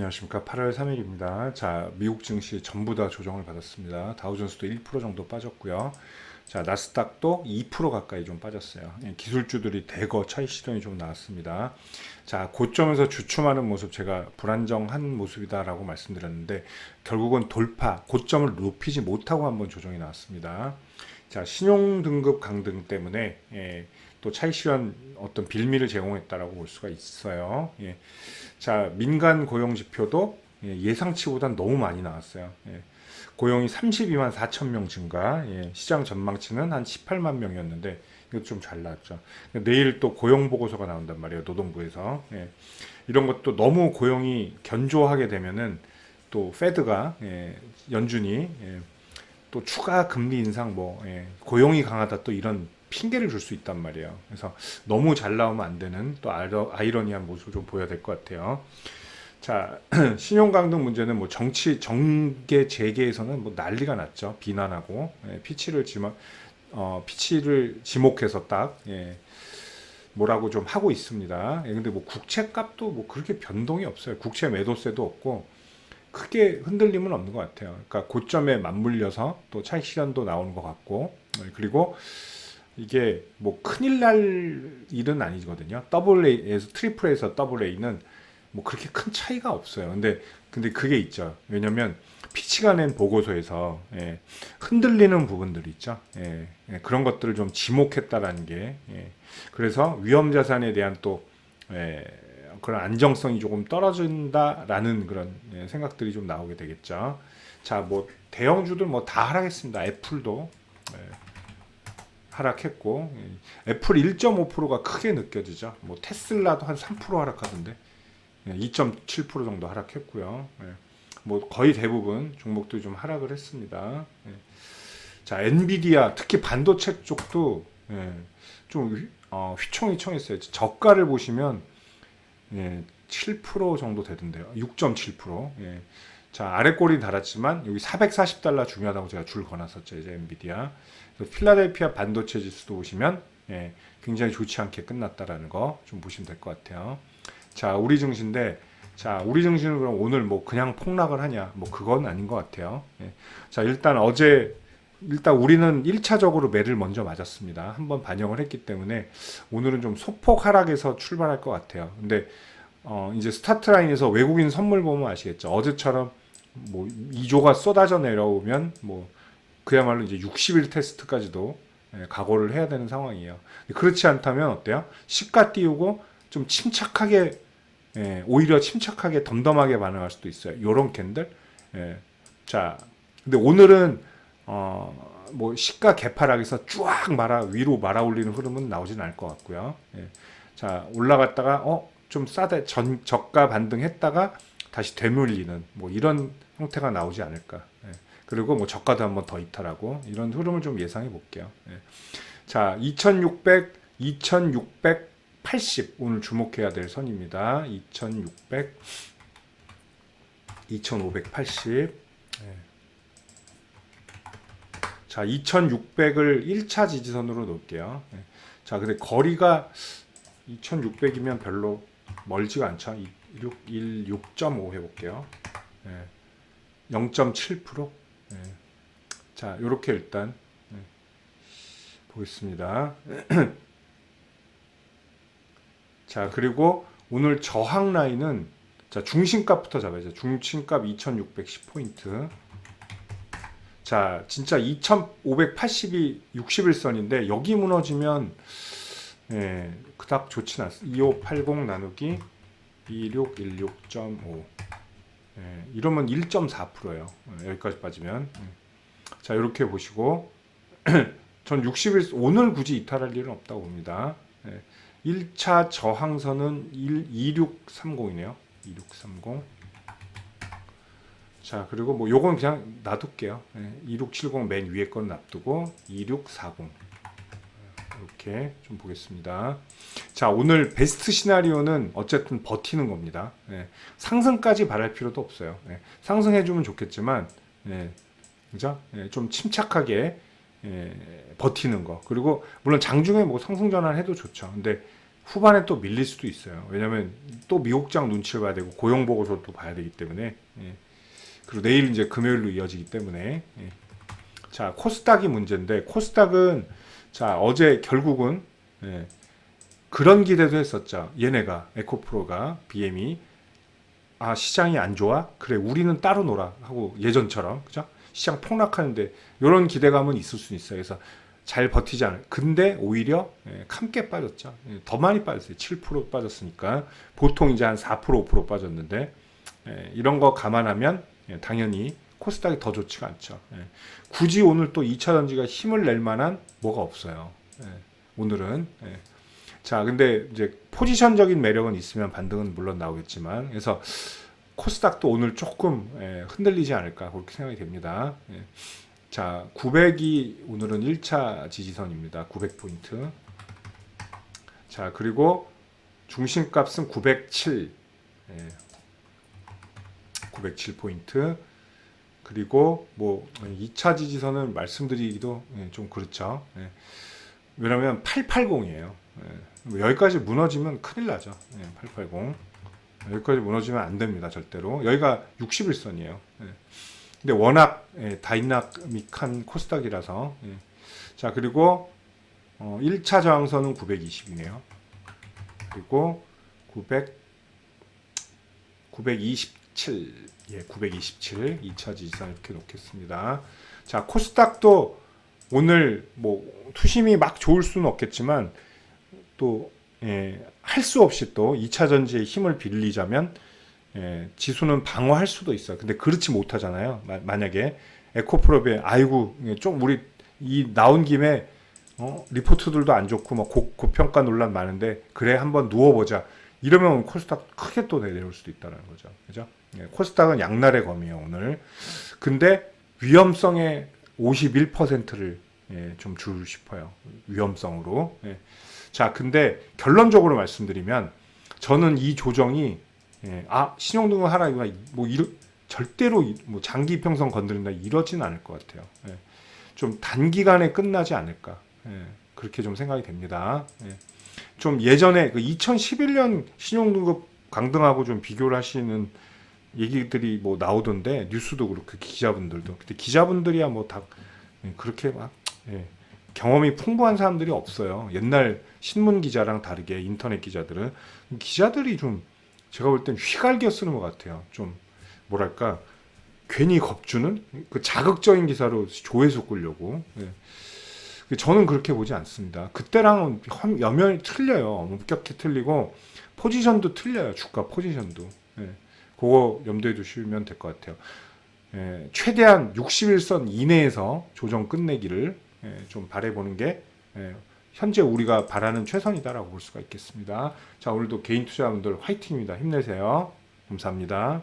안녕하십니까. 8월 3일입니다. 자, 미국 증시 전부 다 조정을 받았습니다. 다우존스도 1% 정도 빠졌고요. 자, 나스닥도 2% 가까이 좀 빠졌어요. 예, 기술주들이 대거 차익 실현이 좀 나왔습니다. 자, 고점에서 주춤하는 모습 제가 불안정한 모습이다라고 말씀드렸는데 결국은 돌파, 고점을 높이지 못하고 한번 조정이 나왔습니다. 자, 신용 등급 강등 때문에 예, 또 실현 어떤 빌미를 제공했다라고 볼 수가 있어요. 예. 자, 민간 고용 지표도 예, 예상치보단 너무 많이 나왔어요. 예. 고용이 32만 4천 명 증가, 예, 시장 전망치는 한 18만 명이었는데 이거 좀 잘 나왔죠. 내일 또 고용 보고서가 나온단 말이에요, 노동부에서. 예. 이런 것도 너무 고용이 견조하게 되면은 또 페드가 예, 연준이 예, 또 추가 금리 인상 뭐 예, 고용이 강하다 또 이런 핑계를 줄 수 있단 말이에요. 그래서 너무 잘 나오면 안 되는 또 아이러, 아이러니한 모습을 좀 보여야 될 것 같아요. 자, 신용 강등 문제는 뭐 정치 정계 재계에서는 뭐 난리가 났죠. 비난하고 예, 피치를 지마, 어, 피치를 지목해서 딱 예, 뭐라고 좀 하고 있습니다. 예, 근데 뭐 국채 값도 뭐 그렇게 변동이 없어요. 국채 매도세도 없고 크게 흔들림은 없는 것 같아요. 그러니까 고점에 맞물려서 또 차익 실현도 나오는 것 같고 예, 그리고 이게 뭐 큰일 날 일은 아니거든요. 더블 A에서 트리플 A에서 더블 A는 뭐 그렇게 큰 차이가 없어요. 근데 근데 그게 있죠. 왜냐면 피치가 낸 보고서에서 예, 흔들리는 부분들이 있죠. 예, 예, 그런 것들을 좀 지목했다라는 게 예, 그래서 위험 자산에 대한 또 예, 그런 안정성이 조금 떨어진다라는 그런 예, 생각들이 좀 나오게 되겠죠. 자, 뭐 대형주들 뭐 다 하락했습니다. 애플도 예, 하락했고 예, 애플 1.5%가 크게 느껴지죠. 뭐 테슬라도 한 3% 하락하던데 예, 2.7% 정도 하락했고요. 예, 뭐 거의 대부분 종목들이 좀 하락을 했습니다. 예. 자 엔비디아 특히 반도체 쪽도 예, 좀 휘, 어, 휘청휘청했어요. 저가를 보시면 예, 7% 정도 되던데요. 6.7%. 예. 자 아래 꼬리 달았지만 여기 440달러 중요하다고 제가 줄 거놨었죠 이제 엔비디아. 그래서 필라델피아 반도체 지수도 보시면 예, 굉장히 좋지 않게 끝났다라는 거 좀 보시면 될 것 같아요. 자 우리 증시인데 자 우리 증시는 그럼 오늘 뭐 그냥 폭락을 하냐 뭐 그건 아닌 것 같아요. 예. 자 일단 어제 일단 우리는 1차적으로 매를 먼저 맞았습니다. 한번 반영을 했기 때문에 오늘은 좀 소폭 하락에서 출발할 것 같아요. 근데 어 이제 스타트 라인에서 외국인 선물 보면 아시겠죠. 어제처럼 뭐 2조가 쏟아져 내려오면 뭐 그야말로 이제 60일 테스트까지도 예, 각오를 해야 되는 상황이에요. 그렇지 않다면 어때요? 시가 띄우고 좀 침착하게 예, 오히려 침착하게 덤덤하게 반응할 수도 있어요. 요런 캔들. 예. 자, 근데 오늘은 어, 뭐 시가 개파락에서 쫙 말아 위로 말아 올리는 흐름은 나오진 않을 것 같고요. 예. 자, 올라갔다가 어, 좀 싸다 전 저가 반등했다가 다시 되물리는 뭐 이런 형태가 나오지 않을까. 예. 그리고 뭐 저가도 한번 더 이탈하고 이런 흐름을 좀 예상해 볼게요. 예. 자, 2600, 2680 오늘 주목해야 될 선입니다. 2600, 2580. 예. 자, 2600을 1차 지지선으로 놓을게요. 예. 자, 근데 거리가 2600이면 별로 멀지가 않죠. 6, 1, 6.5 해볼게요. 예. 0.7%. 예. 자, 요렇게 일단 예. 보겠습니다. 자, 그리고 오늘 저항 라인은 자, 중심값부터 잡아야죠. 중심값 2610포인트. 자, 진짜 2580이 60일선인데 여기 무너지면 예, 그닥 좋진 않습니다. 2580 나누기 2616.5 예, 이러면 1.4%예요. 여기까지 빠지면. 예. 자, 이렇게 보시고 전 60일 오늘 굳이 이탈할 일은 없다고 봅니다. 예, 1차 저항선은 1, 2630이네요. 2630. 자, 그리고 뭐 요건 그냥 놔둘게요. 예, 2670 맨 위에 건 놔두고 2640. 이렇게 좀 보겠습니다. 자, 오늘 베스트 시나리오는 어쨌든 버티는 겁니다. 예, 상승까지 바랄 필요도 없어요. 예, 상승해주면 좋겠지만, 예, 그죠? 예, 좀 침착하게 예, 버티는 거. 그리고 물론 장중에 뭐 상승 전환 해도 좋죠. 근데 후반에 또 밀릴 수도 있어요. 왜냐면 또 미국장 눈치를 봐야 되고 고용 보고서도 봐야 되기 때문에 예. 그리고 내일 이제 금요일로 이어지기 때문에 예. 자 코스닥이 문제인데 코스닥은 자 어제 결국은 예. 그런 기대도 했었죠. 얘네가 에코프로가 BM이 아 시장이 안 좋아? 그래 우리는 따로 놀아 하고 예전처럼 그죠? 시장 폭락하는데 이런 기대감은 있을 수 있어요. 그래서 잘 버티지 않을. 근데 오히려 예, 함께 빠졌죠. 예, 더 많이 빠졌어요. 7% 빠졌으니까 보통 이제 한 4% 5% 빠졌는데 예, 이런 거 감안하면 예, 당연히 코스닥이 더 좋지가 않죠. 예. 굳이 오늘 또 2차 전지가 힘을 낼 만한 뭐가 없어요. 예, 오늘은 예. 자, 근데 이제 포지션적인 매력은 있으면 반등은 물론 나오겠지만, 그래서 코스닥도 오늘 조금 예, 흔들리지 않을까 그렇게 생각이 됩니다. 예. 자, 900이 오늘은 1차 지지선입니다. 900포인트. 자, 그리고 중심값은 907. 예. 907포인트. 그리고 뭐 2차 지지선은 말씀드리기도 예, 좀 그렇죠. 예. 왜냐면 880이에요. 뭐 여기까지 무너지면 큰일 나죠. 예, 880. 여기까지 무너지면 안 됩니다. 절대로. 여기가 61선이에요. 예. 근데 워낙 예, 다이나믹한 코스닥이라서. 예. 자, 그리고 어, 1차 저항선은 920이네요. 그리고 900 927 예, 927 2차 지지선 이렇게 놓겠습니다. 자, 코스닥도 오늘 뭐 투심이 막 좋을 수는 없겠지만 또 예, 할 수 없이 또 2차 전지의 힘을 빌리자면 예, 지수는 방어할 수도 있어요. 근데 그렇지 못하잖아요. 마, 만약에 에코프로베 아이고 예, 좀 우리 이 나온 김에 어, 리포트들도 안 좋고 막 고, 고평가 논란 많은데 그래 한번 누워보자. 이러면 코스닥 크게 또 내려올 수도 있다는 거죠. 그죠? 예, 코스닥은 양날의 검이에요 오늘. 근데 위험성의 51%를 예, 좀 주고 싶어요. 위험성으로. 예. 자, 근데 결론적으로 말씀드리면 저는 이 조정이 예, 아 신용등급 하라 이거 뭐 이러, 절대로 이- 뭐 장기 평선 건드린다 이러진 않을 것 같아요. 예. 좀 단기간에 끝나지 않을까 예, 그렇게 좀 생각이 됩니다. 예. 좀 예전에 그 2011년 신용등급 강등하고 좀 비교를 하시는 얘기들이 뭐 나오던데 뉴스도 그렇고 기자분들도 근데 기자분들이야 뭐 다 그렇게 막 예, 경험이 풍부한 사람들이 없어요. 옛날 신문 기자랑 다르게 인터넷 기자들은 기자들이 좀 제가 볼 땐 휘갈겨 쓰는 것 같아요. 좀 뭐랄까 괜히 겁주는 그 자극적인 기사로 조회수 끌려고. 예. 저는 그렇게 보지 않습니다. 그때랑은 험- 여면이 틀려요. 엄격히 틀리고 포지션도 틀려요. 주가 포지션도. 예. 그거 염두에 두시면 될 것 같아요. 예, 최대한 61선 이내에서 조정 끝내기를 예, 좀 바라보는 게 예, 현재 우리가 바라는 최선이다라고 볼 수가 있겠습니다. 자, 오늘도 개인 투자자분들 화이팅입니다. 힘내세요. 감사합니다.